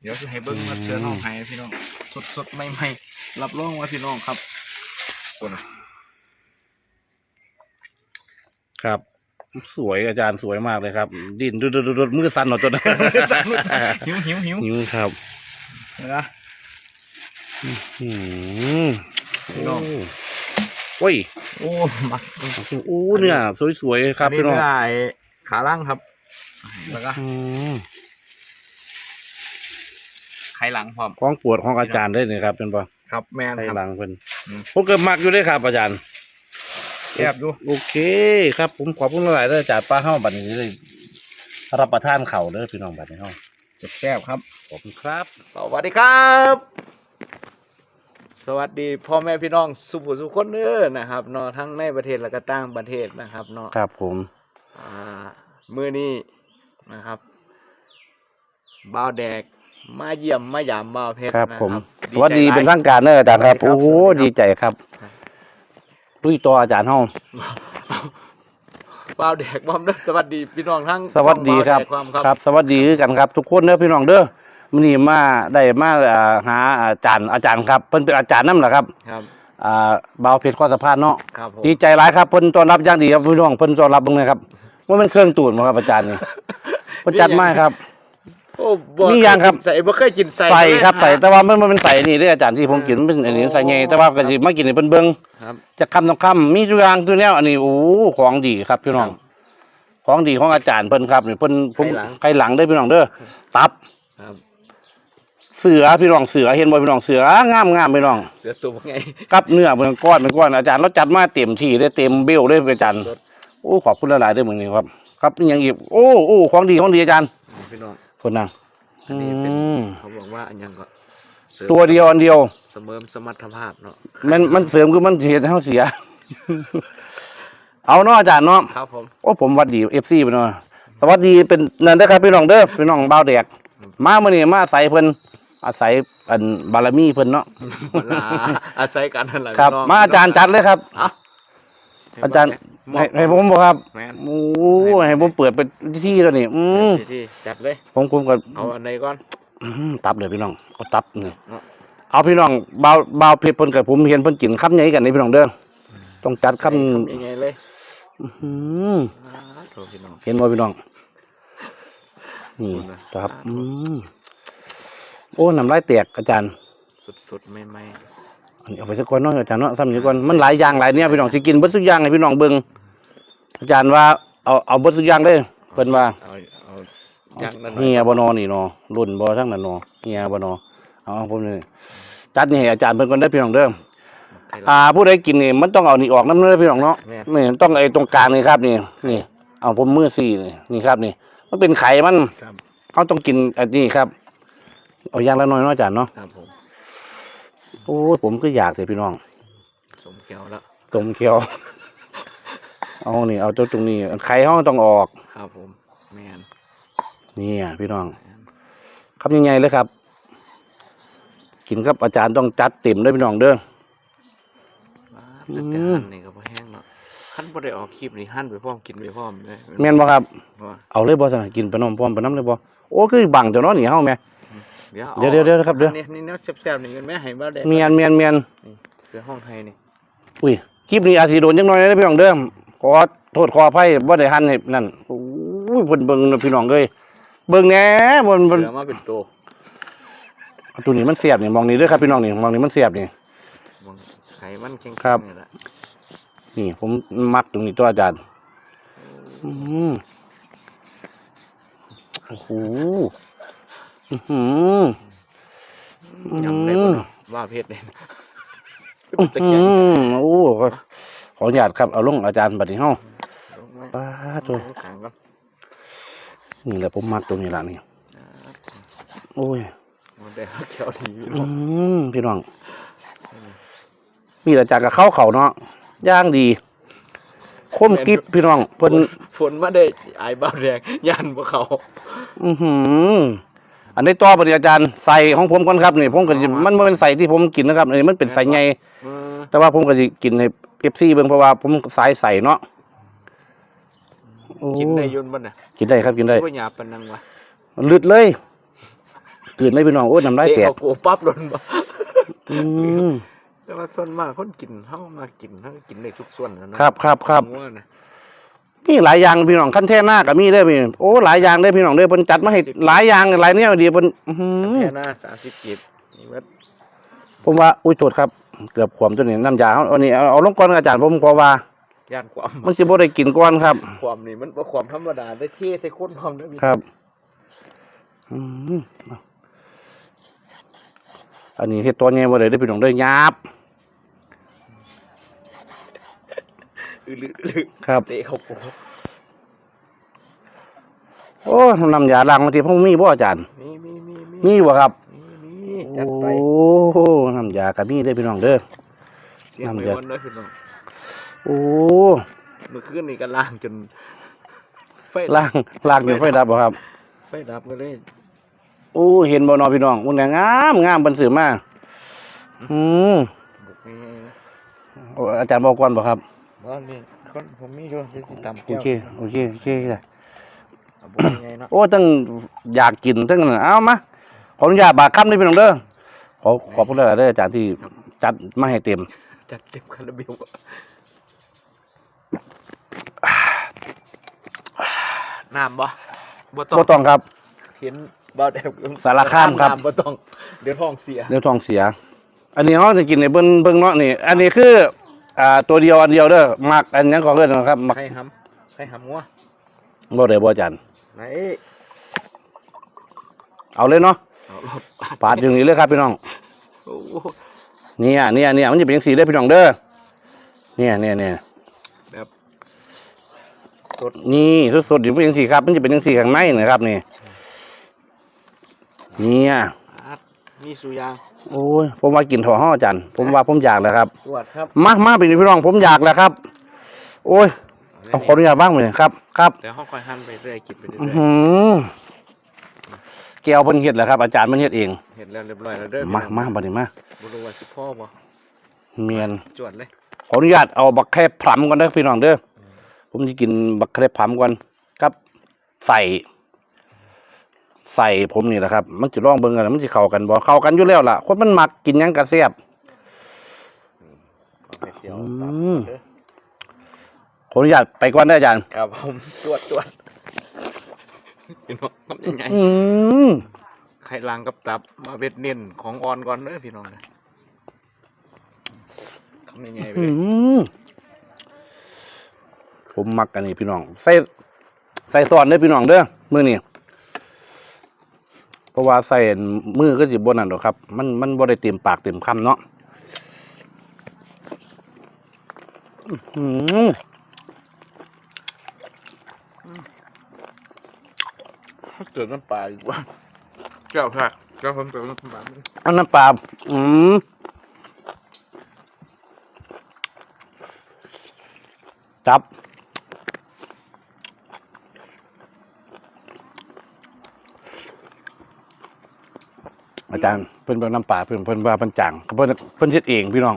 เดี๋ยวจะให้เบิ้งมาเชิญน้องไห้พี่น้องสดสดๆใหม่ๆรับรองว่าพี่น้องครับคนน่ะครับ สวยอาจารย์สวยมากเลยครับ ดินดุดดุดดุดมือสั่นหน่อยจนหิวหิวหิวหิวครับนะอืมพี่น้องโอ้ยโอ้มักโอ้เนื้อสวยๆครับอันพี่นี้น้องเนื้อไอ้ขาล่างครับแล้วก็อืม ไข่หลังพร้อม ของปวดของอาจารย์ได้เลยครับเป็นปะครับ แมนไข้ครับหลังเพิ่นอืม ผมเกิดมักอยู่ด้วยครับอาจารย์ แซ่บอยู่โอเคครับ ผมขอบคุณหลายๆเด้ออาจารย์ป้าเฮ้าบัดนี้เลยรับประทานเข่าวเด้อพี่น้องบัดนี้เฮ้าแซ่บครับ ขอบคุณครับ สวัสดีครับ สวัสดีพ่อแม่พี่น้องสุภุสุคนเด้อนะครับเนาะทั้งในประเทศและก็ต่างประเทศนะครับเนาะครับผม อ่ามือนี้นะครับบ่าวแดก มาเยี่ยมมายามบ่าวเพชรครับนะผมดีสวัสดีใจหลายเป็นทางการเด้ออาจารย์ครับสวัโอ้สดีครับสวัสดีครับโหดีใจครับลุยต่ออาจารย์เฮ้าบ่าวแดกบอมเด้อสวัสดีพี่น้องทั้งสวัสดีครับวามแดกความครับครับ สวัสดีคือกันครับ ทุกคนเด้อพี่น้องเด้อมื้อนี้มาได้มาอ่าหาอาจารย์อาจารย์ครับเพิ่นเป็นอาจารย์นำแหละครับครับอ่าบ่าวเพชรข้อสะพานเนาะครับผมดีใจหลายครับเพิ่นต้อนรับอย่างดีครับพี่น้องเพิ่นต้อนรับเบิ่งเลยครับว่ามันเครื่องตูดบ่ครับอาจารย์นี่เพิ่นจัดมาให้ครับ โอ้บ่มีอย่างครับ ใส่บ่เคยกินใส่ใส่ครับเลยใส่แต่ว่ามันมันเป็นใส่นี่เด้ออาจารย์ที่ผมกินมันเป็นอันนี้ใส่ไงแต่ว่าก็สิมากินให้เพิ่นเบิ่งครับ จะคำต้องคำมีทุกอย่างตัวแนวอันนี้โอ้ของดีครับพี่น้องครับของดีของอาจารย์เพิ่นครับนี่เพิ่นผมไข่หลัง ไข่หลังเด้อพี่น้องเด้อตับครับ เสือพี่น้องเสือเห็นบ่พี่น้องเสืองามงามพี่น้อง เสือตัวไง กับเนื้อเป็นก้อนเป็นก้อนอาจารย์เราจัดมาเต็มที่ได้เต็มเบลได้อาจารย์สดโอ้ขอบคุณหลายๆเด้อมื้อนี้ครับ ครับอีกอย่างอีกโอ้โอ้ของดีของดีอาจารย์ พี่น้อง คนน่ะอันนี้เป็นอืมเขาบอกว่าอันยังก็สริมตัวเดียวอันเดียว เสริมสมรรถภาพเนาะมันมันเสริมคือมันเฮ็ดให้เฮาเสีย เอาเนาะอาจารย์เนาะ ครับผม โอ้ผมหวัดดี FC ไปเนาะสวัสดีเป็นนั่นเด้อครับพี่น้องเด้อพี่น้องบ่าวแดกมามื้อนี้มาอาศัยเพิ่นอาศัยอันบารมีเพิ่นเนาะเวลาอาศัยกันนั่นแหละครับ พี่น้งมาอาจารย์จัดเลยครับเอะ อาจารย์มอให้บให้ผมบ่ครับแม่น โอ้ให้ผมเปิดเป็นที่แล้วนี่อืมที่ที่จัดเลย ผมผมก็เอาอันไหนก่อน อื้อหือตับเลยพี่น้องเอาตับนี่เนาะ เอาพี่น้องเบาเบาเพชรเพิ่นกับผมเห็นเพิ่นกินคำใหญ่กันนี่พี่น้องเด้อต้องจัดคำยังไงเลยอื้อหืออ่าโถพี่น้อง เห็นบ่พี่น้อง นี่ขอบคุณนะ ครับอืมโอ้น้ำลายแตกอาจารย์ สุดๆไม่ไม่อันนี้ เอาไปสักก่อนเนาะอาจารย์เนาะซ้ำนี้ก่อนมันหลายอย่างหลายเนี่ยพี่น้องสิกินเบิดทุกอย่างให้พี่น้องเบิ่งอาจารย์ว่าเอาเอาเบิดทุกอย่างเด้อเพิ่นว่าเอาเอาอย่างนั้นเฮียบ่นอนี่เนาะรุ่นบ่ทั้งนั้นเนาะเฮียบ่นอเอาผมนี่จัดนี่ให้อาจารย์เพิ่นก่อนได้อพี่น้องเด้อให้อ่าเราผู้ใดกินนี่มันต้องเอานี่ออกนำเด้อพี่น้องเนาะแม่น นี่ต้องไอ้ตรงกลางนี่ครับนี่นี่เอาผมมือสี่นี่นี่ครับนี่ มันเป็นไขมันครับ เขาต้องกินอันนี้ครับ เอาอย่างละน้อยเนาะอาจารย์เนาะครับผม โอ้ยผมก็อยากเลยพี่น้องสมเขียวแล้วตมเขียว เอานี่เอาเจ้าตรงนี้ไข่ห้องต้องออก ครับผมแมนนี่อะพี่น้องคำยังไงเลยครับ กินครับอาจารย์ต้องจัดเต็มด้วยพี่น้องเด้อว้าอืแต่มแต่หั่นนี่ก็บ่แห้งเนาะขั้นบ่ได้ออกคลิปนี่หั่นไปพร้อมกินไปพร้อมเลยแม่นบ่ครับว่าเอาเลยบ่สนะกินไปน้อมพร้อมไปน้ำเลยบ่โอ้คือบังเจ้าเนาะนี่เฮาแม่ เดี๋ยวเดี๋ยวเดี๋ยวเดี๋ยวครับเดี๋ยวนี่นี่เนาะแซ่บๆนี่กันแม่ให้บ่ได้เมียนเมียนเมียนนี่เสือห้องไทยนี่อุ้ยคลิปนี้อาจสิโดนจังน้อยนะพี่น้องเด้อขอโทษขออภัยบ่ได้หันให้นั่นโอ้ยเพิ่นเบิ่งนะพี่น้องเอ้ยเบิ่งแหน่บ่นบ่นเสือมาเป็นตัวเอาตัวนี้มันเสียบนี่มองนี่เด้อครับพี่น้องนี่มองนี่มันเสียบนี่บางไขมันแข็งๆครับนี่แหละนี่ผมมักตรงนี้ตัวอาจารย์อืมโอ้โหอื้อหือ ยำได้บ่เนาะว่าเพชรเลยตะอืเกียบมโอ้ขออนุญาตครับ เอาลงอาจารย์บัดนี้เฮาลงไว้ป้าดตัวเอาขางก่อนนี่แหละผมมักตรงนี้ล่ะนี่อ่าโอ้ยมันได้เขียวดีพี่อืน้องมพี่น้องมีแต่จากกับเข้าวเขาเนาะย่างดีคมกริบพี่น้องเพิ่นฝนมาได้อายบ้าวแดงยันบ่เขา อือหือ อันนี้ต่อปฏิอาจารย์ใส่ของผมก่อนครับนี่ผมก็สิมันบ่เป็นใส่ที่ผมกินนะครับอันนี้มันเป็นใส่ไงเออแต่ว่าผมก็สิกินให้เอฟซีเบิ่งเพราะว่าผมสายใส่เนาะโอ้กินได้อยุ่นบ่น่ะกินได้ครับกินได้ บ่หยาบปานนังวะลึดเลยกลืนเลยพี่น้องโอ้ยน้ำลายแตเตะกเขาโกปั๊บโดนบ่อืมแต่ว่าส่วนมากคนกินเฮามากินเฮากินได้ทุกส่วนแล้วนะครับครับครับงัวนะ มีหลายอย่างพี่น้องขั้นแท่หน้าก็มีเด้อพี่โอ้หลายอย่างเด้อพี่น้องเด้อเพิ่นจัดมาให้หลายอย่างหลายแนวดีเพิ่นอื้อหือแค่หน้า30กีบนี่ว่าผมว่าอุ้ยโทษครับ เกือบขวมตัวนี้น้ำยาเอาอันนี้เอาเอาลงก่อนอาจารย์ผมขอว่า ย่านความมันสิบ่ได้กินก่อนครับ ความนี่มันบ่ความธรรมดาได้เทใส่คนพร้อมเด้อพี่ครับอืมอันนี้เฮ็ดตัวใหญ่บ่ได้เด้อพี่น้องเด้อหยาบ อือลือลือครับเตะเขาโกโอ้น้ำยาล้างบางทีผมมีบ่อาจารย์ มีมีมีมีมีบ่ครับ มีมีจัดไปโอ้น้ำยาก็มีเด้อพี่น้องเด้อ เสียงไม่น้ำยาวันเด้อพี่น้องโอ้เมื่อคืนนี่ก็ล้างจนไฟล้างล้างจนไฟดับบ่ครับ ไฟดับก็เลยโอ้เห็นบ่เนาะพี่น้องมันน่ะงามงามเพิ่นซื้อมาอืมบุกนี่โอ้อาจารย์บอกก่อนบ่ครับ ว่านี่คนผมมีอยู่ที่ตำโอแก้วเคโอเคโอเคจ้ะเอาบุกยังไงเนาะโอ้ตั้งอยากกินตั้งนั้นเอามาขออนุญาตบากคำด้วยพี่น้องเด้อขอขอบคุณหลายๆเด้ออาจารย์ที่จัดมาให้เต็ม จัดเต็มคาราเบลน้ำบ่บ่ต้องบ่ต้องครับ เห็นบ่แดบสารคามครับน้ำบ่ต้อง เดี๋ยวท้องเสีย เดี๋ยวท้องเสีย อันนี้เฮาจะกินในเบิ่งเบิ่งเนาะนี่ อันนี้คือ อ่าตัวเดียวอันเดียวเด้อมักอันหยังก็เอิ้นนะครับมักให้หำให้หำงัวบ่ได้บ่อาจารย์ไหนเอาเลยเนาะเอารถปาดอย่างนี้เลยครับพี่น้องโอ้โหเนี่ยเนี่ยเนี่ยมันจะเป็นจังซี่เด้อพี่น้องเด้อเนี่ยเนี่ยเนี่ยแบบสดนี่สดๆอยู่เป็นจังซี่ครับ มันจะเป็นจังซี่ข้างในนะครับนี่เนี่ยอาดมีสุยาง โอ้ยผมว่ากินถั่วห่ออาจารย์ผมว่าผมอยากแล้วครับตรวจครับมามาเป็นพี่น้องผมอยากแล้วครับ โอ้ยเอาขออนุญาตบ้างไหมครับ ครับเดี๋ยวเขาคอยหั่นไปเรื่อยกินไปเรื่อื้ออยหือแก้วเพิ่นเฮ็ดแหละครับ อาจารย์มันเฮ็ดเองๆเห็นแล้วเรียบร้อยแล้วเด้อมามาบัดนี้มาบ่รู้ว่าสิพ่อบ่เมียนจวดเลยขออนุญาตเอาบักแครพรำก่อนเด้อพี่น้องเด้อผมจะกินบักแครพรำก่อนครับใส่ ใส่ผมนี่แหละครับ มันจะร้องเบิ่งกันมันจะเข้ากันบ่เข้ากันอยู่แล้วล่ะ คนมันมักกินหยังกระแซ่บเอาไปเจียวอืมตับเด้อขออนุญาตไปก่อนได้ออาจารย์ครับผมตรวจตรวจพี่น้องทำยังไงอืมไข่ลางกับตับ มาเบ็ดเน้นของอ่อนก่อนเด้อพี่น้องนะทำยังไงไปอืเลยมผมมักอันนี้พี่น้อง ใส่ใส่ซอนเด้อพี่น้องเด้อมื้อนี้เพ ราะว่าใส่มือก็สิบ่นั่นดอกครับ มันมันบ่ได้เต็มปากเต็มคำเนาะอื้อหือเติมน้ำปลาอีกว่าเจ้าค่ะเจ้าผมเติมน้ำปลาอันน้ำปลาอืมจับ อาจารย์เพิ่นเป็นน้ำปลาเพิ่นเพิ่นว่าเพิ่นจางเพิ่นเพิ่นเฮ็ดเองพี่น้อง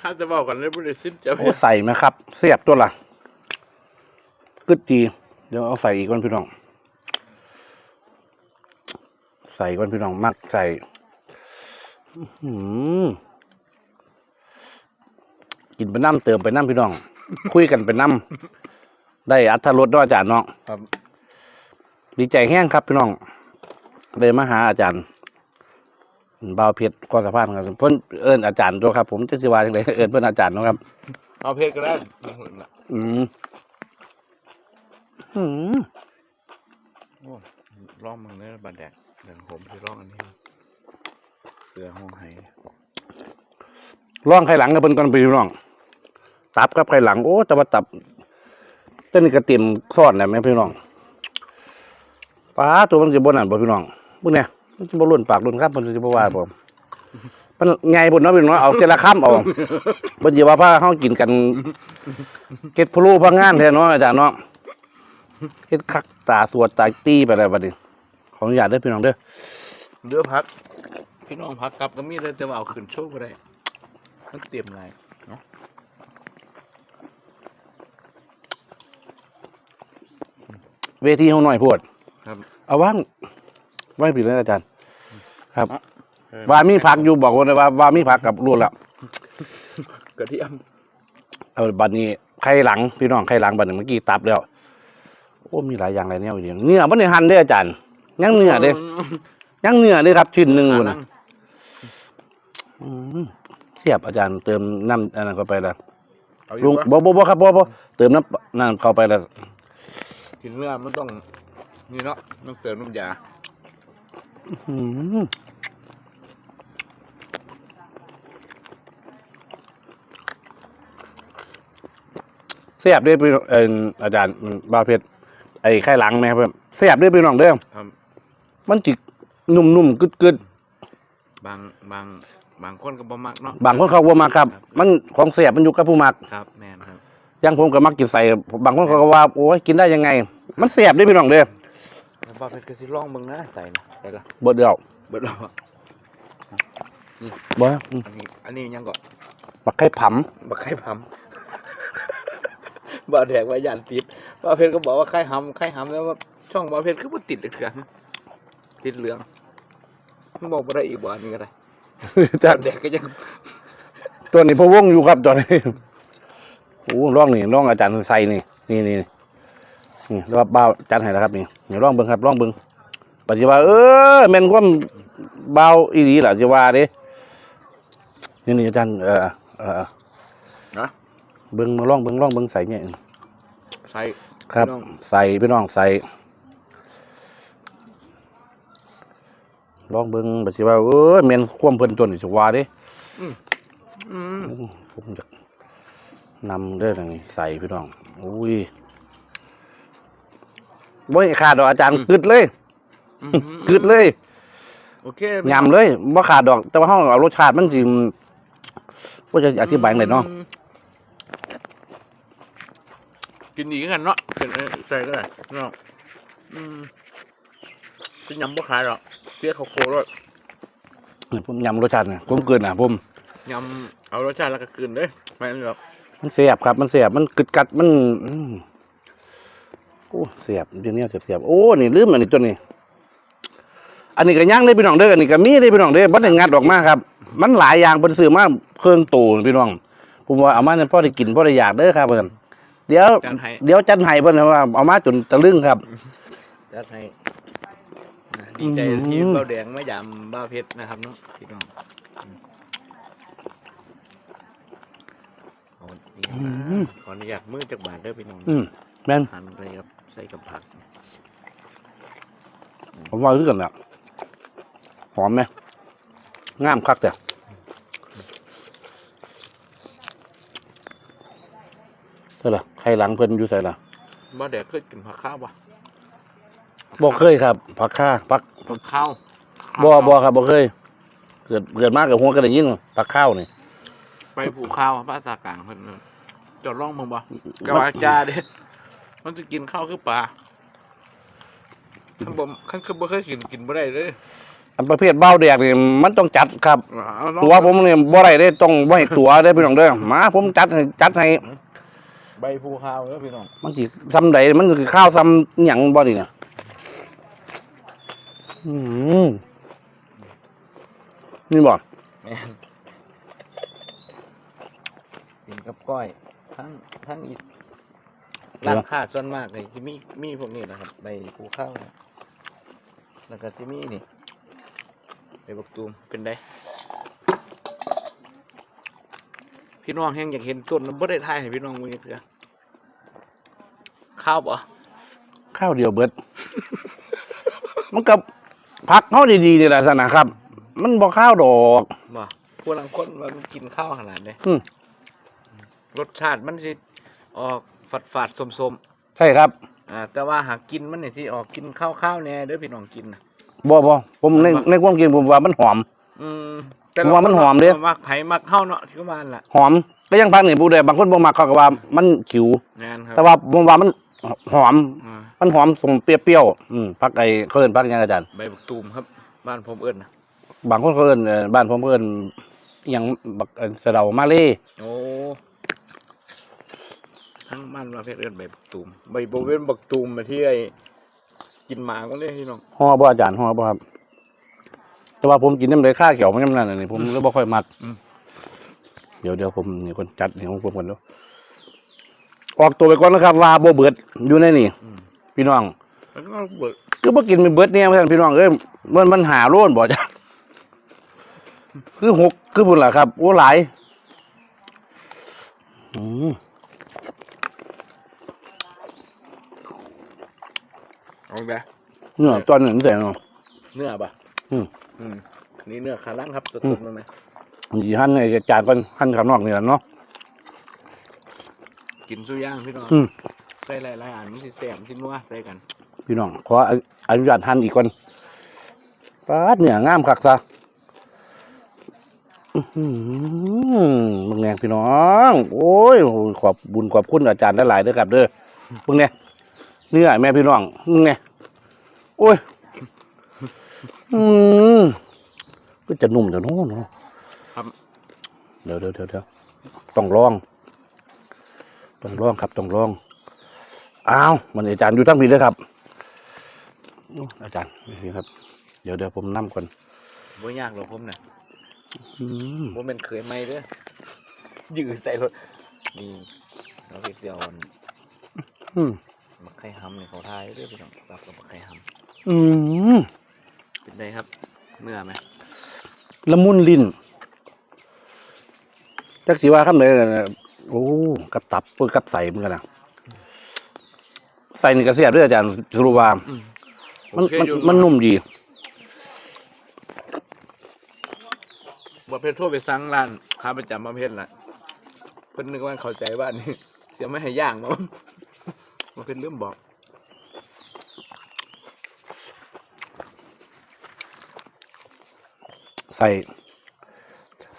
ข้าจะบอกกันเลยบริสิทธิ์จะโอ้ใส่ไหมครับเสียบตัวละกึดดีเดี๋ยวเอาใส่อีกก่อนพี่น้อง ใส่ก่อนพี่น้องมักใส่อื้อหือกินไปน้ำเติมไปน้ำพี่น้อง คุยกันไปน้ำได้อัตรสด้วยอาจารย์เนาะครับ ดีใจแห้งครับพี่น้องเลยมาหาอาจารย์ บ่าวเพชรกอสะพานครับเพิ่นเอิ้นอาจารย์ตัวครับ ผมจะสิว่าจังไดเอิ้นเพิ่นอาจารย์เนาะครับ เอาเพชรก็ได้อืมอืมโอ้ลองมึงเนื้อบาดแดกเดี๋ยวผมที่ลองอันนี้ เสือห้องไห้ร่องไข่หลังกับเพิ่นก่อนพี่น้อง ตับกับไข่หลัง โอ้แต่ว่าตับต้นนี้ก็เต็มซ่อนแล้วแม่พี่น้องปลาตัวมันสิบ่นั่นบ่พี่น้องมึงเนี่ย มันสิบ่ล้นปากล้นคำมันสิบ่ว่าบ่มันใหญ่พุ่นเนาะพี่น้องเอาแต่ละคำเอาบ่สิว่าพาเฮากินกันเก็ดพะโล้พะงานแท้เนาะอาจารย์เนาะเฮ็ดคักตาสวดตาตีไปแล้วบัดนี้ ขออนุญาตเด้อพี่น้องเด้อเรือพัก พี่น้องพักกลับก็มีเลยแต่ว่าเอาขึ้นโชว์ก็ได้มันเตรียมอะไรเนาะเวทีเฮาหน่อยโพดครับ เอาว่างไว้ผิดแล้วอาจารย์ ครับว่ามีผักอยู่บอกว่าว่าว่ามีผักกับรู้แล้วกระเทียมเอาบัดนี้ไข่หลังพี่น้องไข่หลังบัดนี้เมื่อกี้ตับแล้วโอ้มีหลายอย่างหลายแนวอยู่เดียวเนื้อมันในหั่นเด้ออาจารย์ยังเนื้อเด้ยังเนื้อเด้อครับชิ้นหนึ่งพุ่นน่ะอืมเสียบอาจารย์เติมน้ำอันนั้นเข้าไปแล้วเอาอลุยู่งปะบ่บ่บ่ครับบ่บ่เติมน้ำนั่นเข้าไปแล้ว กินเนื้อมันต้องนี่เนาะต้องเติมน้ำยาอืม เสียบเด้อพี่น้องเอ่ออาจารย์มันบาเพชรไอ้ไข่หลังแม่ครับเสียบเด้อพี่น้องเด้อครับ มันจินุ่มๆกึดบางบางบางคนก็บ่มักเนาะๆบางคนเขาว่ามาครับ มันของเสียบมันอยู่กับผู้มักครับแม่นครับอยังผมก็มักกินใส่บางคนเขาก็ว่าโอ้ยกินได้ยังไง มันเสียบเด้อพี่น้องเด้อ แล้วบ่าวเพชรก็สิลองเบิ่งนะใส่นะได้ละบ่เดียวเบิดแล้วอะบ่อืมอันนี้อันนี้ยังก็บักไข่ผํบักไข่พำบ่าวแดกว่าย่านติดบ่าวเพชรก็บอกว่าไข่หำไข่หำแล้วว่าช่องบ่าวเพชรคือบ่ติดเลยคือติดเหลืองมันบอกบ่ได้อีกบ่อันนี้ก็ได้จัดแดกก็ยังตัวนี้พะวงอยู่ครับตอนนี้ โอ้ร่องนี่ร่องอาจารย์ใส่นี่ นี่นี่นี่ แล้วบ่าวจัดให้แล้วครับนี่นี่ร่องเบิ่งครับร่องเบิ่งปฏิว่า เออแม่นความเบาอีหลีล่ะสิว่าเด้นี่นี่อาจารย์เออเออนะเบิ่งมาร่องเบิ่งร่องเบิ่งใส่เนี่ยใส่ครับพี่น้องใส่พี่น้องใส่ลองเบิ่งบัดสิว่าเออแม่นความเพิ่นจนนี่สิว่าเด้อืมผมจะนำเด้อนี่ใส่พี่น้องอุ้ย บ่ให้ขาดดอกอาจารย์กึดเลยอืมกึดเลยโอเคยำเลยบ่ขาดดอก แต่ว่าเฮาเอารสชาติมันสิบ่จะอธิบายจั่งไดเนาะอืมกินอีกกันเนาะเป็นเอ้ยใส่ก็ได้เนาะอืมเป็นยำบ่ขายหรอกเสียเขาวโคด้วยนี่ผมยำรสชาตินะผมเกินน่ะผม ยำเอารสชาติแล้วก็กลืนเด้ไม่อันนี้หรอกมันเสียบครับ มันเสียบมันกึดกัดมันอืม โอ้เสียบเดี๋ยวนี้เสียบเสียบโอ้นี่ลืมอันนี้ตัวนี้ อันนี้ก็ย่างได้พี่น้องเด้ออันนี้ก็มีได้พี่น้องเด้อบ่ได้งัดออกมาครับ มันหลายอย่างเพิ่นซื้อมาเครื่องโตพี่น้องผมว่าเอามาเนี่ยพ่อได้กินพ่อได้อยากเด้อครับเพิ่นเดี๋ยวจานให้เดี๋ยวจัดให้เพิ่นว่าเอามาจนตะลึงครับจัดให้นะดีใจอืมที่เบ้าแดงไม่ยำบ้าเพชรนะครับเนาะพี่น้องอืมขออนุญาตนะขออนุญาตมือจากบาทเด้อพี่น้องอืมแม่นหั่นไปครับ ใส่กับผัก ผมว่าคือกันแหละหอมไหมงามคักแต่เท่าไหร่ใครหลังเพิ่นอยู่ใส่ล่ะบ้าแดกเคยกินผักข้าวปะบ่เคยครับผักค่าผักผักข้าวบ่บ่ครับบ่เคย เกิดเกิดมากับหัวก็ได้ยินผักข้าวนี่ไปผูกข้าวภาษากลางเพิ่นน่ะจอดร่องมึงบ่กะว่าจาเด้ มันจะกินข้าวคือปลาขั้นบ่ขั้นคือบ่เคยกินกินบ่ได้เลยอันประเภทเบ้าแดกนี่มันต้องจัดครับเอาลองตัวผมเนี่ยบ่ได้เด้ต้องบ่ให้ตัวเด้อพี่น้องเด้อมาผมจัดให้จัดให้ใบผูข้าวเด้อพี่น้องมันสิซ้ำใดมันคือข้าวซ้ำหยังบ่นี่เนี่ยอืมนี่บ่แม่นกินกับก้อยทั้งทั้งอี กร้านค้าส่วนมากเลยที่มีมีพวกนี้นะครับใบผูข้าวเนี่ยแล้วก็ที่มีนี่ใบบักตูมเป็นไดพี่น้องแห้งอยากเห็นต้นแล้วบ่ได้ถ่ายให้พี่น้องมึงเถื่อข้าวบ่ข้าวเดียวเบิด มันกับผักเฮาดีๆนี่แหละสนะครับ มันบ่ข้าวดอกบ่พวกลังคนมันกินข้าวขนาดนี้อืมรสชาติมันสิออก ฝาดฝาดๆสมใช่ครับๆอ่าแต่ว่าหากกินมันเนี่ยสิออกกินข้าวข้าวๆแน่เด้อพี่น้องกินน่ะบ่บ่ผมในในความคิดผมว่ามันหอม อืมผมว่ามันหอมเด้ มักไผมักข้าวเนาะที่ว่านั่นล่ะหอมก็ยังพักนี่ผู้ใดบางคนบ่มักเขาก็ว่ามันขิว งานครับแต่ว่าผมว่ามันหอม อ่ามันหอมสมเปรี้ยวๆอืมพักไอ้เขาเอิ้นพักหยังอาจารย์ ใบบักตูมครับ บ้านผมเอิ้นนะบางคนเขาเอิ้นเอ่อบ้านผมเอิ้นอิหยังบักเอ่อสะเดามาเลโอ้ ทั้งบ้านว่าเพชรเอิ้นใบบักตูมใบบ่เว้นบักตูมมาที่ไอ้กินหมาก็เลยพี่น้องห่อบ่อาจารย์ห่อบ่ครับ แต่ว่าผมกินน้ำเลยข้าเขียวมันน้ำนั่นนะนี่ผมเลยบ่ค่อยมักอืมเดี๋ยวเดี๋ยวผมนี่คนจัดนี่ของผมก่อนเดี๋ยวออกตัวไปก่อนนะครับว่าโบเบิดอยู่ในนี่อืมพี่น้องแล้วก็เบิดคือบ่กินเป็นเบิดเนี่ยเพื่อนพี่น้องเอ้ยมันมันหาโล้นบ่จ้ะคือหกคือพุ่นล่ะครับโอ้หลายอืม เอาไปเนื้อตอนหนึ่งใส่เนาะเนื้อปะอืมอืมนี่เนื้อขาล่างครับสอืดมๆมาไหมสีหั่นในจานก่อนหั่นข้างนอกนี่แหละเนาะกินสู้ย่างพี่น้องอืมใส่หลายๆอันมันสิแสบสินัวใส่กัน พี่น้องขออนุญาตหั่นอีกก่อนปาดเนื้องามคักซะอื้อหือมึงแนงพี่น้อง โอ้ยขอบบุญขอบคุณอาจารย์หลายๆเด้อครับเด้อมึงเนี่ย เนื้อแม่พี่น้องมึงเนี่ยโอ้ย อืมก็จะนุ่มจะโน้นเนาะครับเดี๋ยวเดี๋ยวเดี๋ยวเดี๋ยวต้องลอง ต้องลองครับ ต้องลอง อ้าว มันอาจารย์อยู่ทั้งปีเลยครับอู้อาจารย์นี่ครับ เดี๋ยวเดี๋ยวผมนั่ก่อนบ่ยากหรอกผมน่ะอืมบ่เป็นเคยไม่เด้อยืดใส่รถนี่เราเฮ็ดเจียวอันอืม มักไข่หำนี่เขาทายเด้อพี่น้องตับกับมักไข่หอืมำเป็นไงครับเนื้อไหมละมุนลิ้นจักสีว่าคำเลยโอ้กับตับเพื่อกับใส่เหมือนกันนะใส่นี่กระเสียบด้วยอาจารย์สรุปว่าอืมมันโอเคมันอยู่มันนุ่มดีบ่เพชรโทรไปสั่งร้านค้าประจำประเภทล่ะเพิ่นนึกว่าเข้าใจว่านี่จะไม่ให้ย่างเนาะบ่เป็นเรื่องบอกใส่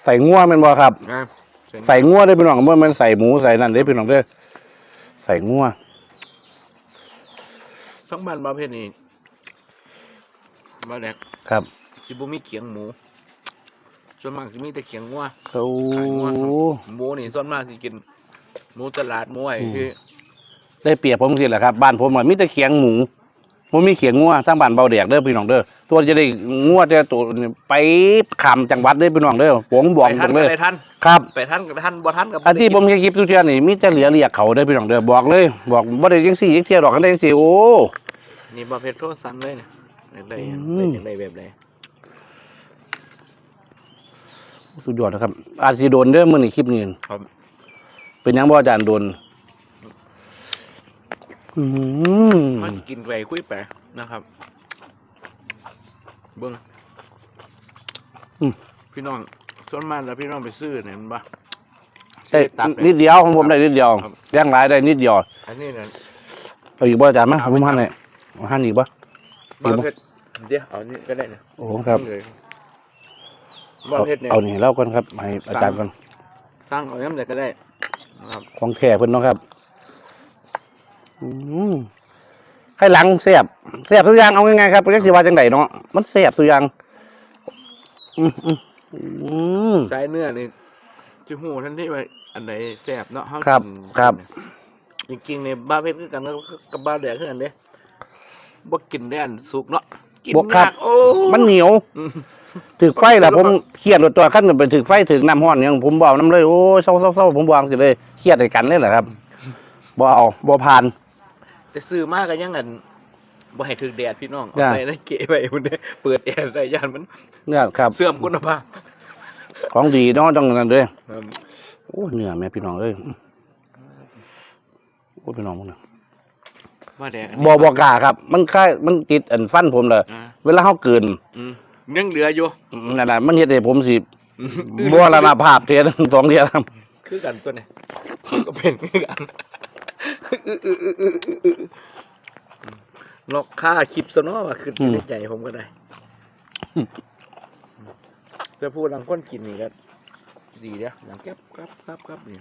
ใส่งัวแมันบ่ครับ นะใส่งัวได้อพี่น้องเมื่อมันใส่หมูใส่นั่นได้อพี่น้องเด้อใส่งัวทั้งบ้านประเภทนี้บ่แดกครับสิบ่มีเขียงหมูส่วนมากสิมีแต่เขียงงัว เขาขายงัวครับหมูนี่ส่วนมากสิกิน หมูตลาดหมูไอ้อืมคือ ได้เปรียบผมสิแหละครับบ้านผมอะมีแต่เขียงหมูผมมีเขียงงัวทั้งบ้านเบาแดกเด้อพี่น้องเด้อตัวจะได้งัวแต่ตัวนี่ไปขามจังหวัดเด้อพี่น้องเด้อผมบอกไปตทัรนงเลก็ย ได้ทันครับ ไปทันก็ทันบ่ทันก็บ่อันที่ได้ผมเห็นคลิปทุกเทื่อนี่มีแต่เหลือเรียกเขาเด้อพี่น้องเด้อบอกเลย บอกบ่ได้จังซี่จังเที่ยดอกกันได้จังซี่โอ้ นี่ประเภทโทรสั่งเลยเนี่ยอยากได้อืมอยากได้แบบใดสุดยอดนะครับอาจสิโดนเด้อมื้อนี้คลิปนี้ครับ เป็นหยังบ่อาจารย์โดน อืมมันกินไปคุยไปนะครับ เบิ่งอืมพี่น้องส่วนมากแล้วพี่น้องไปซื้อเนี่ยมันบ่ได้ตับนิดเดียวของผมได้นิดเดียวครับย่างหลายได้นิดเดียว อันนี้เนี่ยเอาอีกบ่อาจารย์มาเอาผมไปหั่นทำให้เอาหั่นอีกบ่บาเพชรเดี๋ยวเอานี่ก็ได้เนี่ยโอ้ครับนี่เลยบาเอาเพชรเนี่ยเอานี่เล่าก่อนครับให้อาจารย์ก่อนตั้งเอาน้ำไหนก็ได้นะครับของแท้เพิ่นเนาะครับอืม ไข่หลังแซ่บแซ่บทุกอย่างเอาง่ายๆครับเรียกสิว่าจังไดเนาะมันแซ่บทุกอย่างอืมอืมอืม สายเนื้อนี่จิหูท่านที่ว่าอันไหนแซ่บเนาะเฮาครับกินครับ จริงๆในบาเพชรคือกันกับกับบาแดกคือกันเด้บ่กินได้อันสุกเนาะกินบ่ครับ ยากโอ้มันเหนียว อืมถึกไฟล่ะผมเครียดรถตัวขั้นไปถึกไฟถึกน้ำห้อนยังผมบอกน้ำเลยโอ้ยเศร้าเศร้าเศร้าผมวางสิเลยเครียดให้กันเลยแหละครับบ่เอาบ่ผ่าน แต่ซื้อมากก็ยังอันบ่ให้ถึกแดดพี่น้องเอาจ้ะไปในเก๋ไปพุ่นเด้เปิดแอร์ใส่ยานมันเนี่ยครับ เสื่อมคุณภาพของดีเนาะต้องนั่นเลยอืมโอ้เหนื่อยแม่พี่น้องเอ้ยโอ้พี่น้องมึงนะว่าแดกอันบ่นี้บ่กล้าครับ มันคล้ายมันติดอันฟันผมเลยอ่าเวลาเฮาเกินอืมยังเหลืออยู่นั่นน่ะมันเฮ็ดให้ผมสิอืมบ่ระนาภาพเทียนสองเทียนครับคือกันตัวนี้ก็เป็นคือกัน ลอกค่าคลิปซะเนาะว่าขึ้นในใจผมก็ได้จะพูดหลังคนกินนี่ก็ดีเด้อหลังแก๊บครับครับครับนี่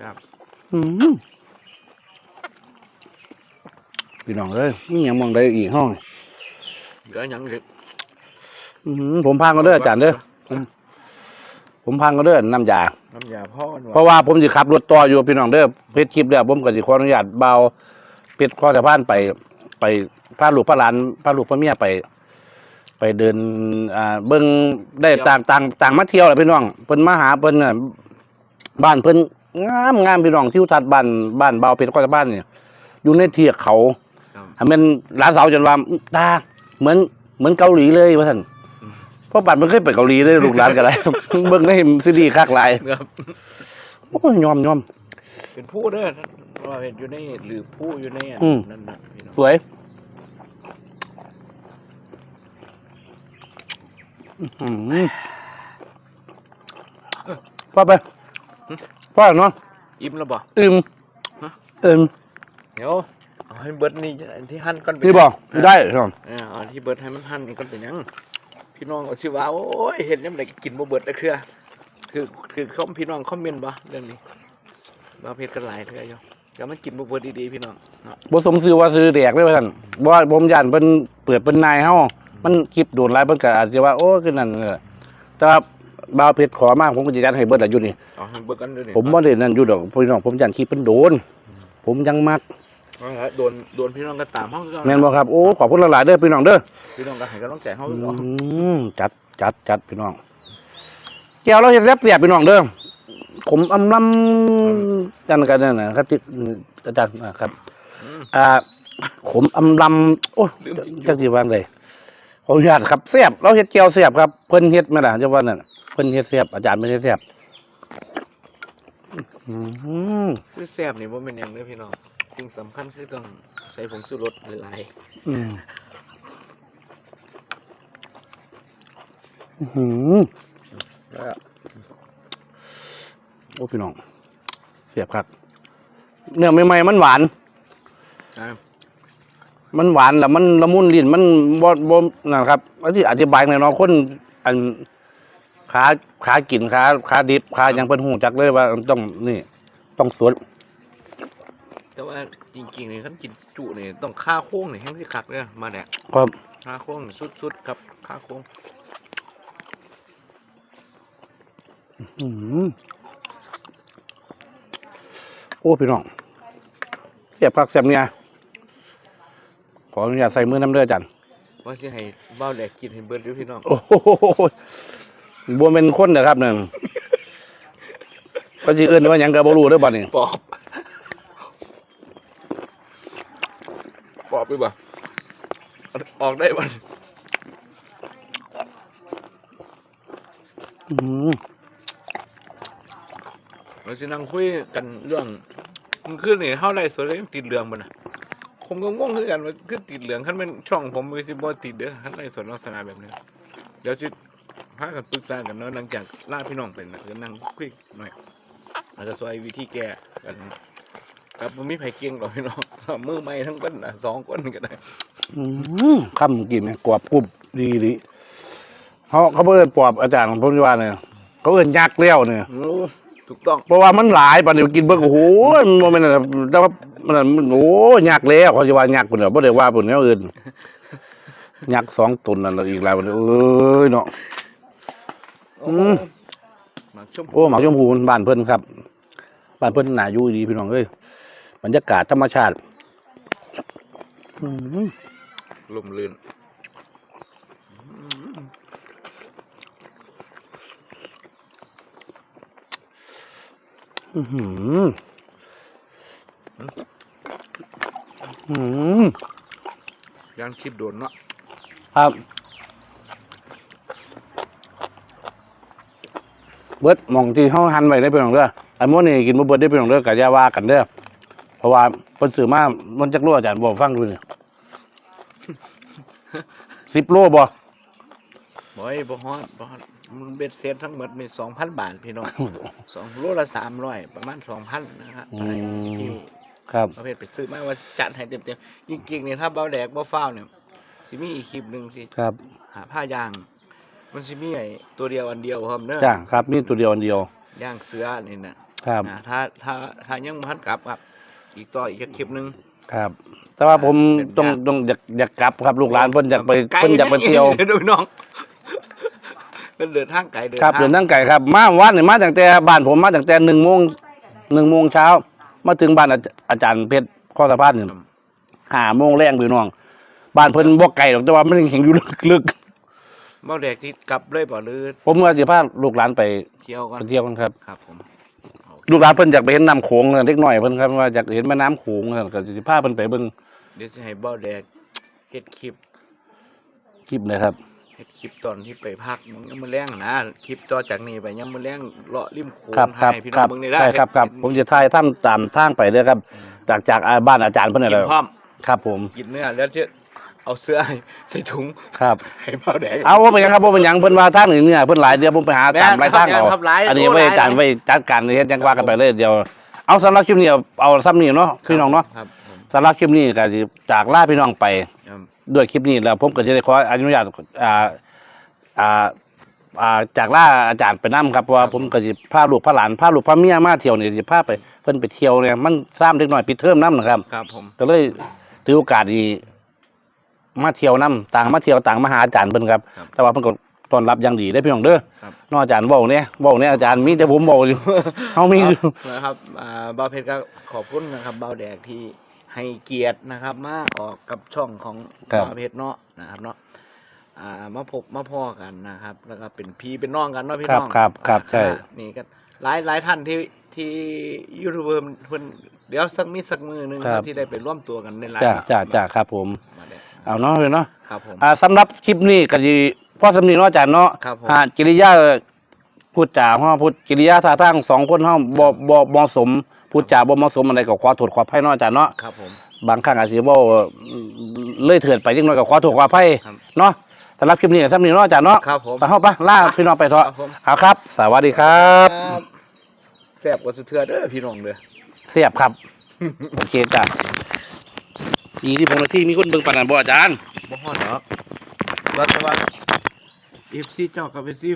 ครับอืมพี่น้องเอ้ยมีหยังมองได้อีกห้องเหลือหยังเหลืออืมผมพังก็เด้ออาจารย์เด้อ ผมพังก็เด้อน้ำยา น้ำยาพ่อเพราะว่าผมสิขับรถต่ออยู่พี่น้องเด้อเพชรคลิปเด้อผมก็สิขออนุญาตเบาเพชรข้อสะพานไป ไปพาลูกพาหลานพาลูกพาเมียไปไป ไปเดินอ่าเบิ่งได้ต่างต่างต่างมาเที่ยวแหละพี่น้องเพิ่นมาหาเพิ่นน่ะบ้านเพิ่นงามงามพี่น้องทิวทัศน์บ้านบ้านเบาวเพชรก็บ้านเนี่ยอยู่ในเทือกเขาครับทำเป็นร้านสาวจนว่าตาเหมือนเหมือนเกาหลีเลยว่าท่านอืม เพราะบัตรมันเคยไปเกาหลีเลยลูกหลานกันเลยเบิ่งในซีรีส์คักหลายครับโอ้ยยอมยอม เป็นผู้เด้อว่าเห็นอยู่ในหรือผู้อยู่ในอันอืม นั่นน่ะพี่น้องสวยอื้อหือพ่อไปพ่อเนาะอิ่มแล้วบ่อึมฮะอึมเดี๋ยวเอาให้เบิร์ดนี่ที่หั่นก่อนเป็นพี่บอกได้ครับเออเอาที่เบิร์ดให้มันหั่นก่อนเป็นหยัง พี่น้องเอาสิว่าโอ้ยเห็นยังไงกินบ่เบิร์ดตะเครือคือคือเขาพี่น้องคอมเมนต์บ่เรื่องนี้บ่าเพชรกันหลายเทื่ออยู่เดี๋ยวมันกินบ่เบิร์ดดีๆพี่น้องเนาะบ่สมซื้อว่าซื้อแดกเลยว่าท่านบ่ว่าผมย่านเพิ่นเปิดเป็นนายเฮามันคลิปโดนหลายเพิ่นก็อาจจะว่าโอ้คือนั่นเออแต่ว่าบ่าวเพชรขอมากผมก็สิจัดให้เบิดอะอยู่นี่เอาให้เบิร์ดกันด้วยนี่ผมบ่ได้นั่นอยู่ดอกพี่น้องผมย่านคลิปเพิ่นโดน ผมยังมัก เอาละโดนโดนพี่น้องก็ตามเฮาคือเก่าแม่นบ่ครับโอ้ขอบคุณหลายๆเด้อพี่น้องเด้อพี่น้องก็ให้กำลังใจเฮาอืคือเก่ามจัดจัดจัดพี่น้องแก้วเราเฮ็ดแซ่บเสียบพี่น้องเด้อผมอำลำกันกันนั่นน่ะครับที่อาจารย์อ่าครับอืมอ่าขมอำลำโอ้ยลืมกินอยู่จักสิว่าไงขออนุญาตครับเสียบเราเฮ็ดเจียวเสียบครับเพิ่นเฮ็ดแม่ล่ะจังว่านั่นเพิ่นเฮ็ดเสียบอาจารย์ไม่ได้เสียบอืมคือแซ่บนี่บ่แม่นหยังเด้อพี่น้อง สิ่งสำคัญคือต้องใส่ผงชูรสหลายอืมอื้อหือๆแล้วก็โอ้พี่น้องเสียบครับเนื้อใหม่ๆมันหวานอ่ามันหวานแล้วมันละมุนลิ้นมันบ่บ่นะครับอันที่อธิบายหน่อยเนาะคนอันขาขากินขาขาดิบขาหยังเพิ่นหูจักเลยว่าต้องนี่ ต้องสด แต่ว่าจริงๆนี่คันกินจุนี่ต้องค่าโค้งนี่แฮงสิคักเด้อมาแดกครับค่าโค้งนี่สุดๆครับค่าโค้งอืมโอ้พี่น้องเสียบผักเสียบเนี่ยขออนุญาตใส่มือน้ำเด้ออาจันว่าสิให้เบ้าแหลกกินให้เบิดอยู่พี่น้องโอ้โหบัวเป็นคนนะครับนั่นก็จีเอิ้นว่าหยังกับบรูเด้อบัดนี้ปอบ ปอบไปบ่ออกได้บ่อืมเราสินั่งคุยกันเรื่องมันคือนี่เฮาไล่สดแล้วยังติดเหลืองบ่น่ะผมก็งงคือกันว่าคือติดเหลืองคันเป็นช่องผมก็สิบ่ติดเด้อคันไล่สดลักษณะแบบนี้เดี๋ยวสิพากันปรึกษากันเนาะหลังจากลาพี่น้องไปนะก็นั่งคุยหน่อยอาจจะซอยวิธีแก้กัน ครับบ่มีไผเก่งหรอกพี่น้องมือใหม่ทั้งเพิ่นน่ะสองคนก็ได้อืมคำกินเนี่ยกรอบกรุบดีดีเขาเขาเอิ้นปอบอาจารย์ผมว่าเนี่ยเขาเอิ้นยักษ์เลี้ยวเนี่ยโอ้ถูกต้องเพราะว่ามันหลายปานนี้กินเบิ่งโอ้โหมันบ่แม่นอะไรแต่ว่ามันมันโอ้ยักษ์แล้วเขาสิว่ายักษ์พุ่นน่ะบ่ได้ว่าพุ่นแนวอื่นยักษ์สองตนนั่นล่ะอีกหลายพุ่นเอ้ยเนาะอืมหมากชมโอ้หมากชมพูบ้านเพิ่นครับบ้านเพิ่นน่าอยู่ดีพี่น้องเอ้ย บรรยากาศธรรมชาติอืมลมลื่นอื้อหืออืมย่างคลิปโดนเนาะครับเบิดหมองที่เฮาหันไว้ได้พี่น้องเด้อไอ้หมื้อนี้กินบ่เบิดได้พี่น้องเด้อกะอย่าว่ากันเด้อ เพราะว่าเพิ่นซื้อมามันจักโลอาจารย์บ่ฟังดูนี่10โลบ่บ่อยบ่ฮอดบ่ฮอดมันเบ็ดเสร็จทั้งหมดมีสองพันบาทพี่น้องสองโลละสามร้อยประมาณสองพันนะครับอืมที่ครับประเภทไปซื้อมาว่าจัดให้เต็มๆจริงๆเนี่ยถ้าเบาแดกบ่ฟ้าวเนี่ยสิมีอีกคลิปหนึ่งสิครับ หาผ้ายาง มันสิมีไอ้ตัวเดียวอันเดียวครับเนอะจ้าครับมีตัวเดียวอันเดียวย่างเสือนี่น่ะครับ นะถ้าถ้าถ้ายังบ่ทันกลับครับ อีกต่ออีกคลิปหนึงครับ แต่ว่าผมเป็นต้องยาก ต้องอยากอยากกลับครับลูกหลานเพิ่นอยากไปไกลเพิ่นอยากไปเที่ยวนะดูน้องเพิ่นเดินทางไกลเดินครับทางเดินนั่งไก่ครับ มาวันนี่มาตั้งแต่บ้านผมมาตั้งแต่หนึ่งโมงหนึ่งโมงเช้า มาถึงบ้านอาจอาจารย์เพชรข้อสะพานนี่ห้าโมงแรงพี่น้อง บ้านเพิ่นบ่ไกลหรอกแต่ว่ามันเห็นอยู่ลึกเบ้าแดกที่กลับเลยบ่หรือผมว่าสิพาลูกหลานไปเที่ยวก่อนไปเที่ยวกันครับ ครับผม ลูกหลานเพิ่นอยากไปเห็นน้ำโขงเล็กน้อยเพิ่นครับว่าอยากเห็นแม่น้ำโขงก็สิพาเพิ่นไปเบิ่งเดี๋ยวจะให้เบ้าแดกเฮ็ดคลิปคลิปเลยครับเฮ็ดคลิปตอนที่ไปพักยังมื้อแรงนะคลิปต่อจากนี้ไปยังมื้อแรงเลาะริมโขงครับครับให้พี่คน้อรังบเบิ่งได้ได้ใช่ครับครับผมจะถ่ายทำตามทางไปเด้อครับ จากจากอ่าบ้านอาจารย์เพิ่นกิน่ะแหนละพร้อมครับผม กินเนื้อแล้วจะ เอาเสื้อใส่ถุงครับ ให้เบ้าแดกเอาว่าเป็นหยังครับว่าเป็นหยังเพิ่นว่าทางนี้เนี่ยเพิ่นหลายเดี๋ยวผมไปหาตามแม่นรายทางเอาครับหลายอันนี้โอ้ไว้หลายอาจารย์ไว้จัดการเฮ็ดจังว่ากันไปเลยเดี๋ยวเอาสำหรับคลิปนี้เอาเอาซ้ำนี้เนาะพี่น้องเนาะครับผมสำหรับคลิปนี้ก็สิจากลาพี่น้องไป ครับด้วยคลิปนี้แล้วผมก็จะได้ขออนุญาตอ่าอ่าอ่าจากล่าอาจารย์ไปนํครับเพราะว่าผมก็สิพาลูกพาหลานพาลูกพาเมียมาเที่ยวนี่สิพาไปเพิ่นไปเที่ยวเนี่ยมันซ้ำเล็กน้อยปิดเทอมนํนะครับ ครับผม ก็เลยถือโอกาสดี มาเที่ยวนํต่างมาเที่ยวต่างมาหาอาจารย์เพิ่นครับ ครับแต่ว่าเพิ่นก็ต้อนรับอย่างดีได้อพี่น้องเด้อครับ นอกอาจารย์เว้าเนี่ยเว้าเนี่ยอาจารย์มีแต่ผมเว้าอยู่ เฮามีอยู่ นะครับอ่าเบาเพชรก็ขอบคุณนะครับเบาแดกที่ให้เกียรตินะครับ มาออกกับช่องของครับเบาเพชรเนาะนะครับเนาะอ่ามาพบมาพ่อกันนะครับ แล้วก็เป็นพี่เป็นน้องกันเนาะพี่ครับน้องครับครับอ่าใช่นี่ก็หลายหลายท่านที่ที่ยูทูบเบอร์เพิ่นเดี๋ยวสักมีสักมือหนึงครับ ที่ได้ไปร่วมตัวกันในไลฟ์จ้าจ้าจ้าครับผม มาได้ เอาเนาะเลยเนาะครับผมอ่าสำหรับคลิปนี้ก็สิพ่อสำนีเนาะอาจารย์เนาะครับผมอ่ากิริยาพูดจาเฮาพูดกิริยาท่าทางสองคนเฮาบ่บ่เหมาะสมพูดจาบ่เหมาะสมอะไรก็ขอโทษขออภัยเนาะอาจารย์เนาะครับผมบางครั้งอาจสิเว้าเลยเถิดไปจักหน่อยก็ขอโทษขออภัยครับเนาะสำหรับคลิปนี้ก็สำนีเนาะอาจารย์เนาะครับผมไปเฮาปะลาพี่น้องไปเถอะครับผมเอาครับ สวัสดีครับแซ่บกว่าสุดเทือเด้อพี่น้องเด้อเสียบครับโอเคจ้ะ อีที่ผมที่มีคนเบิ่งปานนั้นบ่อาจารย์บ่ฮอดหรอกรัฐบาลเอฟซีเจ้ากับเอฟซี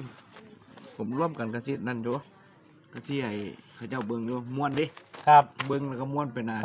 ผมร่วมกันกันสินั่นอยู่กันสิไอ้เขาเจ้าเบิ่งอยู่ม่วนดิครับ เบิ่งแล้วก็ม่วนไปหนาครับ